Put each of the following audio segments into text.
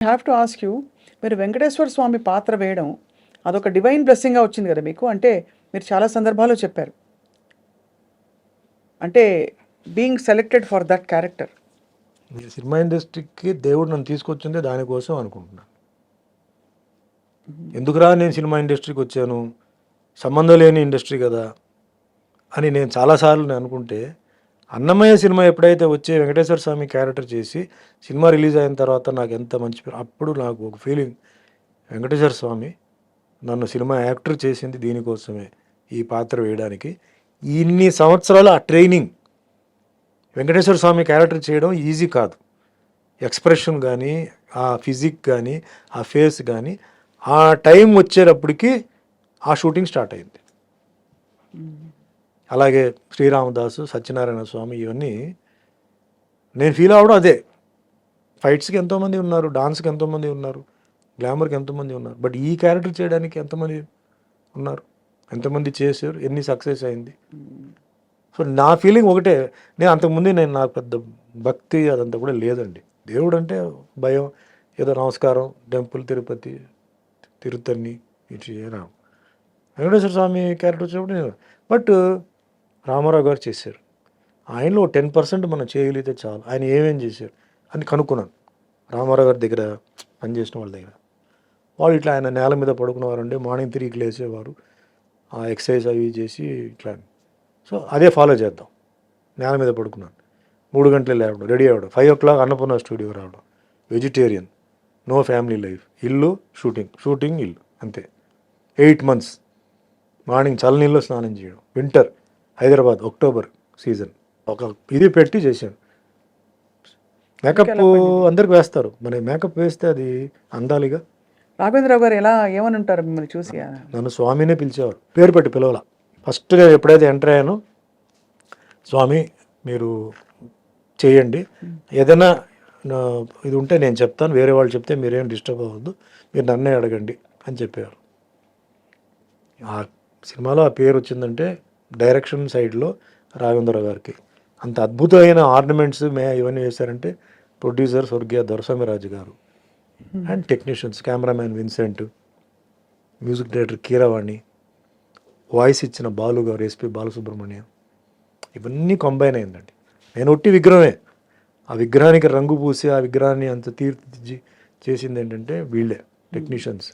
Have to ask you మీరు వెంకటేశ్వర స్వామి పాత్ర వేయడం అదొక డివైన్ బ్లెస్సింగ్గా వచ్చింది కదా మీకు? అంటే మీరు చాలా సందర్భాల్లో చెప్పారు. అంటే being selected for that character cinema ఇండస్ట్రీకి దేవుడు నన్ను తీసుకొచ్చిందే దానికోసం అనుకుంటున్నాను ఎందుకురా నేను సినిమా ఇండస్ట్రీకి వచ్చాను? సంబంధం లేని ఇండస్ట్రీ కదా అని నేను చాలాసార్లు నేను అనుకుంటే అన్నమయ్య సినిమా ఎప్పుడైతే వచ్చి వెంకటేశ్వర స్వామి క్యారెక్టర్ చేసి సినిమా రిలీజ్ అయిన తర్వాత నాకు ఎంత మంచి అప్పుడు నాకు ఒక ఫీలింగ్ వెంకటేశ్వర స్వామి నన్ను సినిమా యాక్టర్ చేసింది దీనికోసమే ఈ పాత్ర వేయడానికి. ఇన్ని సంవత్సరాలు ఆ ట్రైనింగ్ వెంకటేశ్వర స్వామి క్యారెక్టర్ చేయడం ఈజీ కాదు. ఎక్స్ప్రెషన్ కానీ ఆ ఫిజిక్ కానీ ఆ ఫేస్ కానీ ఆ టైం వచ్చేటప్పటికి ఆ షూటింగ్ స్టార్ట్ అయింది. అలాగే శ్రీరామదాసు సత్యనారాయణ స్వామి ఇవన్నీ నేను ఫీల్ అవ్వడం అదే. ఫైట్స్కి ఎంతోమంది ఉన్నారు డాన్స్కి ఎంతోమంది ఉన్నారు గ్లామర్కి ఎంతోమంది ఉన్నారు బట్ ఈ క్యారెక్టర్ చేయడానికి ఎంతమంది ఉన్నారు ఎంతమంది చేశారు ఎన్ని సక్సెస్ అయింది. సో నా ఫీలింగ్ ఒకటే నేను అంతకుముందు నేను నాకు పెద్ద భక్తి అదంతా కూడా లేదండి. దేవుడు అంటే భయం ఏదో నమస్కారం టెంపుల్ తిరుపతి తిరుతన్ని ఇటు చేయరా వెంకటేశ్వర స్వామి క్యారెక్టర్ వచ్చినప్పుడు నేను బట్ రామారావు గారు చేశారు. ఆయనలో టెన్ పర్సెంట్ మనం చేయగలిగితే చాలు. ఆయన ఏమేం చేశారు అని కనుక్కున్నాను. రామారావు గారి దగ్గర పనిచేసిన వాళ్ళ దగ్గర. వాళ్ళు ఇట్లా ఆయన నేల మీద పడుకునేవారండి మార్నింగ్ తిరిగి లేచేవారు. ఆ ఎక్సర్సైజ్ అవి చేసి ఇట్లా. సో అదే ఫాలో చేద్దాం. నేల మీద పడుకున్నాను. మూడు గంటలు లేవడం రెడీ అవ్వడం. Five o'clock Annapurna studio రావడం. Vegetarian no family life. ఇల్లు షూటింగ్. షూటింగ్ ఇల్లు అంతే. ఎయిట్ మంత్స్ మార్నింగ్ చల్లనీళ్ళు స్నానం చేయడం. Winter Hyderabad October season. ఒక ఇది పెట్టి చేశాను మేకప్ అందరికి వేస్తారు. మరి మేకప్ వేస్తే అది అందాలిగా. రాఘవేంద్రరావు గారు ఎలా ఏమని ఉంటారు మిమ్మల్ని చూసి? నన్ను స్వామినే పిలిచేవారు. పేరు పెట్టి పిలవాల. ఫస్ట్ నేను ఎప్పుడైతే ఎంటర్ అయ్యానో స్వామి మీరు చేయండి. ఏదైనా ఇది ఉంటే నేను చెప్తాను. వేరే వాళ్ళు చెప్తే మీరేం డిస్టర్బ్ అవ్వద్దు. మీరు నన్నే అడగండి అని చెప్పారు ఆ సినిమాలో ఆ పేరు వచ్చిందంటే డైరెక్షన్ సైడ్లో రాఘవేంద్ర గారికి. అంత అద్భుతమైన ఆర్నమెంట్స్ మే ఇవన్నీ వేశారంటే ప్రొడ్యూసర్ స్వర్గీయ దొరస్వామిరాజు గారు. And technicians cameraman Vincent music director Keeravani voice ఇచ్చిన బాలు గారు ఎస్పి బాలసుబ్రహ్మణ్యం. ఇవన్నీ కంబైన్ అయిందండి. నేను ఒట్టి విగ్రహమే. ఆ విగ్రహానికి రంగు పూసి ఆ విగ్రహాన్ని అంత తీర్చిదిద్ది చేసింది ఏంటంటే వీళ్ళే టెక్నీషియన్స్.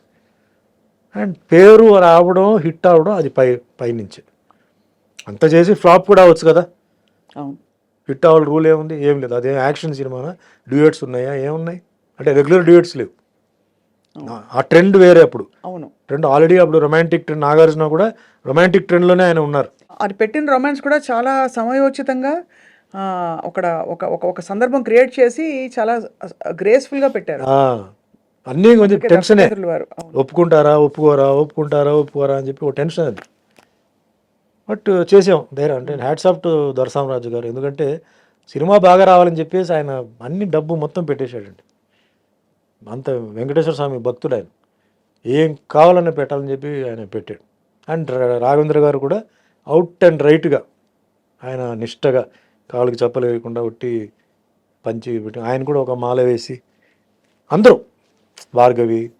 అండ్ పేరు రావడం హిట్ అవడం అది పై పైనుంచే. అంత చేసి ఫ్లాప్ కూడా అవ్వచ్చు కదా. అవును. హిట్ అవ్వాలి రూల్ ఏముంది? ఏం లేదు. అదే యాక్షన్ సినిమానా డ్యూయట్స్ ఉన్నాయా? ఏమున్నాయి? అంటే రెగ్యులర్ డ్యూయట్స్ లేవు. ఆ- ట్రెండ్ వేరే అప్పుడు. అవును. ట్రెండ్ ఆల్రెడీ అప్పుడు రొమాంటిక్ ట్రెండ్ నాగార్జున కూడా రొమాంటిక్ ట్రెండ్లోనే ఆయన ఉన్నారు. అది పెట్టిన రొమాన్స్ కూడా చాలా సమయోచితంగా ఒక ఒక ఒక సందర్భం క్రియేట్ చేసి చాలా గ్రేస్ఫుల్గా పెట్టారు. అన్నీ కొంచెం టెన్షనే. ఒప్పుకుంటారా ఒప్పుకోరా ఒప్పుకుంటారా ఒప్పుకోరా అని చెప్పి ఒక టెన్షన్ అది. బట్ చేసాం. ధైర్యం. అంటే హ్యాట్స్ ఆఫ్ టు దొరసామరాజు గారు. ఎందుకంటే సినిమా బాగా రావాలని చెప్పేసి ఆయన అన్ని డబ్బు మొత్తం పెట్టేశాడండి. అంత వెంకటేశ్వర స్వామి భక్తుడు ఆయన. ఏం కావాలన్నా పెట్టాలని చెప్పి ఆయన పెట్టాడు. అండ్ రాఘవేంద్ర గారు కూడా అవుట్ అండ్ రైట్గా ఆయన నిష్టగా కాళ్ళకి చెప్పలు వేయకుండా ఒట్టి పంచి పెట్టి ఆయన కూడా ఒక మాల వేసి అందరూ భార్గవి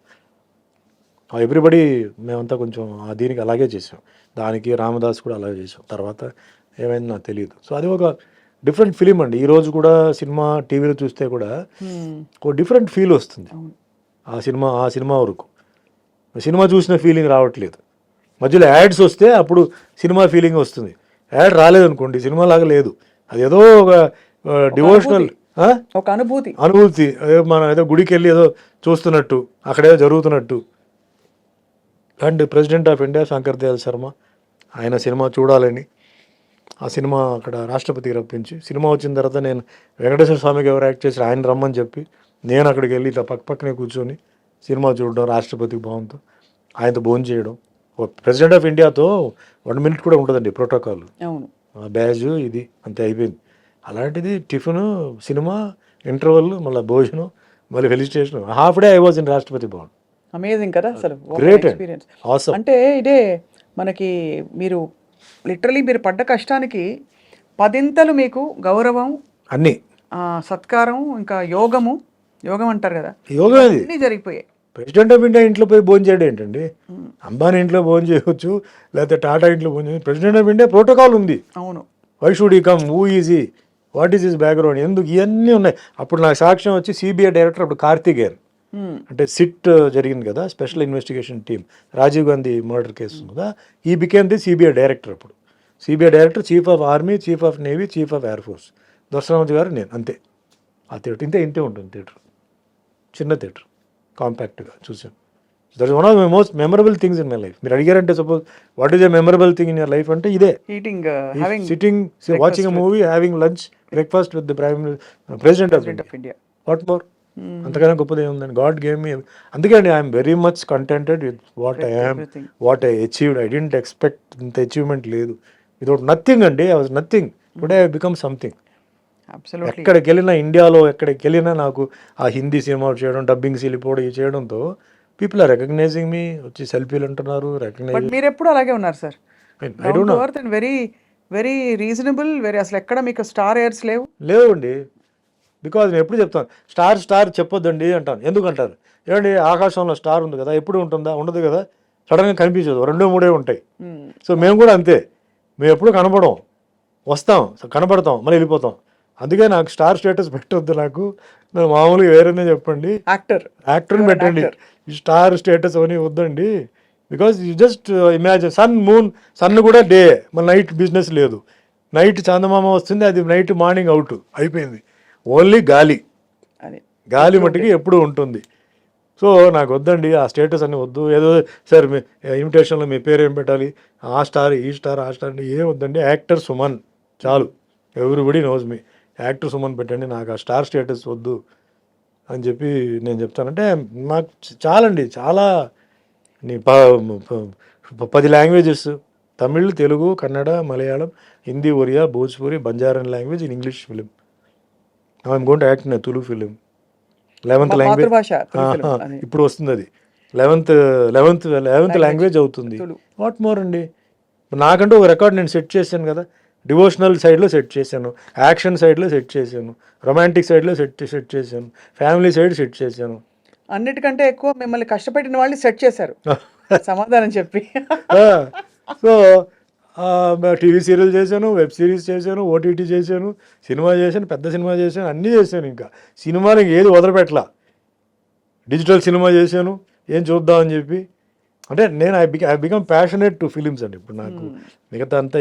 ఎవ్రీబడి మేమంతా కొంచెం ఆ దీనికి అలాగే చేసాం దానికి రామదాస్ కూడా అలాగే చేసాం తర్వాత ఏమైంది నాకు తెలియదు. సో అది ఒక డిఫరెంట్ ఫిలిం అండి. ఈ రోజు కూడా సినిమా టీవీలో చూస్తే కూడా. ఒక డిఫరెంట్ ఫీల్ వస్తుంది. ఆ సినిమా ఆ సినిమా వరకు. సినిమా చూసిన ఫీలింగ్ రావట్లేదు. మధ్యలో యాడ్స్ వస్తే అప్పుడు సినిమా ఫీలింగ్ వస్తుంది. యాడ్ రాలేదనుకోండి సినిమా లాగా లేదు. అది ఏదో ఒక డివోషనల్ ఒక అనుభూతి. అనుభూతి. అదే మనం ఏదో గుడికి వెళ్ళి ఏదో చూస్తున్నట్టు అక్కడేదో జరుగుతున్నట్టు. And president of India Shankar Dayal Sharma. ఆయన సినిమా చూడాలని. ఆ సినిమా అక్కడ రాష్ట్రపతికి రప్పించి. సినిమా వచ్చిన తర్వాత నేను వెంకటేశ్వర స్వామికి ఎవరు యాక్ట్ చేసి ఆయన రమ్మని చెప్పి నేను అక్కడికి వెళ్ళి ఇట్లా పక్క పక్కనే కూర్చొని సినిమా చూడడం రాష్ట్రపతికి భావంతో ఆయనతో భోజనం చేయడం. ప్రెసిడెంట్ ఆఫ్ ఇండియాతో వన్ మినిట్ కూడా ఉంటుందండి ప్రోటోకాల్. బ్యాజ్ ఇది అంతే అయిపోయింది. అలాంటిది టిఫిన్ సినిమా ఇంటర్వల్ మళ్ళీ భోజనం మళ్ళీ felicitation. Half day I was in Rashtrapati Bhavan. Amazing కదా అసలు. ఎక్స్పీరియన్స్ అంటే ఇదే మనకి మీరు లిటరలీ మీరు పడ్డ కష్టానికి పదింతలు మీకు గౌరవం అన్నీ. సత్కారం ఇంకా యోగము యోగం అంటారు కదా. యోగా అన్నీ జరిగిపోయాయి. ప్రెసిడెంట్ ఆఫ్ ఇండియా ఇంట్లో పోయి భోజనం చేయడం ఏంటండి? అంబానీ ఇంట్లో భోజనం చేయవచ్చు లేకపోతే టాటా ఇంట్లో భోజనం చేయవచ్చు. ప్రెసిడెంట్ ఆఫ్ ఇండియా ప్రోటోకాల్ ఉంది. అవును. Why should he come who is he what is his background ఎందుకు? ఇవన్నీ ఉన్నాయి. అప్పుడు నాకు సాక్ష్యం వచ్చి సిబిఐ డైరెక్టర్ అప్పుడు కార్తికేయన్ మ్మ్. అంటే సిట్ జరిగింది కదా special investigation team. Rajiv Gandhi murder case కదా he became the CBI director అప్పుడు. CBI director chief of army chief of navy chief of air force. దర్శనామతి గారు నేను అంతే. ఆ థియేటర్ ఇంతే ఇంతే ఉంటుంది థియేటర్. చిన్న థియేటర్ కాంపాక్ట్గా చూసాను. That is one of my most memorable things in my life మీరు అడిగారంటే suppose what is a memorable thing in your life అంటే ఇదే. Eating sitting watching movie having lunch breakfast with the prime president of India what more అంతకన్నా గొప్పది ఏముందని God gave me అందుకే అండి I'm very much contented with what I everything. What I achieved I didn't expect ఇంత achievement లేదు. Without nothing అండి I was nothing today I become something ఎక్కడికి వెళ్ళినా ఇండియాలో ఎక్కడికి వెళ్ళినా నాకు ఆ హిందీ సినిమా చేయడం డబ్బింగ్ సిలిపోవడం ఇవి చేయడంతో పీపుల్ ఆర్ రికగ్నైజింగ్ మీ వచ్చి సెల్ఫీలు అంటున్నారు రికగ్నైజ్ మీరు ఎప్పుడు అలాగే ఉన్నారు sir I don't know and very very reasonable very అసలు ఎక్కడ మీకు స్టార్ ఎయిర్స్ లేవు? లేవండి. బికాజ్ నేను ఎప్పుడు చెప్తాను స్టార్ స్టార్ చెప్పొద్దండి అంటాను. ఎందుకు అంటారు ఏమండి ఆకాశంలో స్టార్ ఉంది కదా ఎప్పుడు ఉంటుందా? ఉండదు కదా. సడన్గా కనిపించదు. రెండో మూడే ఉంటాయి. సో మేము కూడా అంతే. మేము ఎప్పుడు కనపడం వస్తాం కనపడతాం మళ్ళీ వెళ్ళిపోతాం. అందుకే నాకు స్టార్ స్టేటస్ పెట్టొద్దు నాకు. నేను మామూలుగా వేరేనే చెప్పండి. యాక్టర్. యాక్టర్ని an పెట్టండి. స్టార్ స్టేటస్ అవన్నీ వద్దండి. Because you just imagine sun moon sun కూడా డే. మన నైట్ బిజినెస్ లేదు. నైట్ చందమామ వస్తుంది అది నైట్ మార్నింగ్ అవుట్ అయిపోయింది. ఓన్లీ గాలి. గాలి మట్టుకి ఎప్పుడు ఉంటుంది. సో నాకు వద్దండి ఆ స్టేటస్ అని వద్దు. ఏదో సార్ మీ ఇన్విటేషన్లో మీ పేరు ఏం పెట్టాలి? ఆ స్టార్ ఈ స్టార్ ఆ స్టార్ అంటే ఏం వద్దండి. యాక్టర్ సుమన్ చాలు. Everybody knows me. Actor Suman పెట్టండి నాకు ఆ స్టార్ స్టేటస్ వద్దు అని చెప్పి నేను చెప్తానంటే నాకు చాలండి. చాలా నీ పది languages. Tamil Telugu Kannada Malayalam Hindi Oriya Bhojpuri Banjaran language in English film. I'm gone to act in Telugu film eleventh language. ఇప్పుడు వస్తుంది అది లెవెన్త్ లెవెన్త్ లెవెన్త్ లాంగ్వేజ్ అవుతుంది. వాట్ మోర్ అండి? నాకంటూ ఒక రికార్డ్ నేను సెట్ చేశాను కదా. డివోషనల్ సైడ్లో సెట్ చేశాను. యాక్షన్ సైడ్లో సెట్ చేశాను. రొమాంటిక్ సైడ్లో సెట్ సెట్ చేశాను. ఫ్యామిలీ సైడ్ సెట్ చేశాను. అన్నిటికంటే ఎక్కువ మిమ్మల్ని కష్టపెట్టిన వాళ్ళని సెట్ చేశారు. సమాధానం చెప్పి. సో టీవీ సీరియల్ చేశాను వెబ్ సిరీస్ చేశాను ఓటీటీ చేశాను సినిమా చేశాను పెద్ద సినిమా చేశాను అన్నీ చేశాను ఇంకా. సినిమాలకి ఏది వదిలిపెట్టలా. డిజిటల్ సినిమా చేశాను ఏం చూద్దామని చెప్పి. అంటే నేను I become passionate to films అండి ఇప్పుడు నాకు. మిగతా అంతా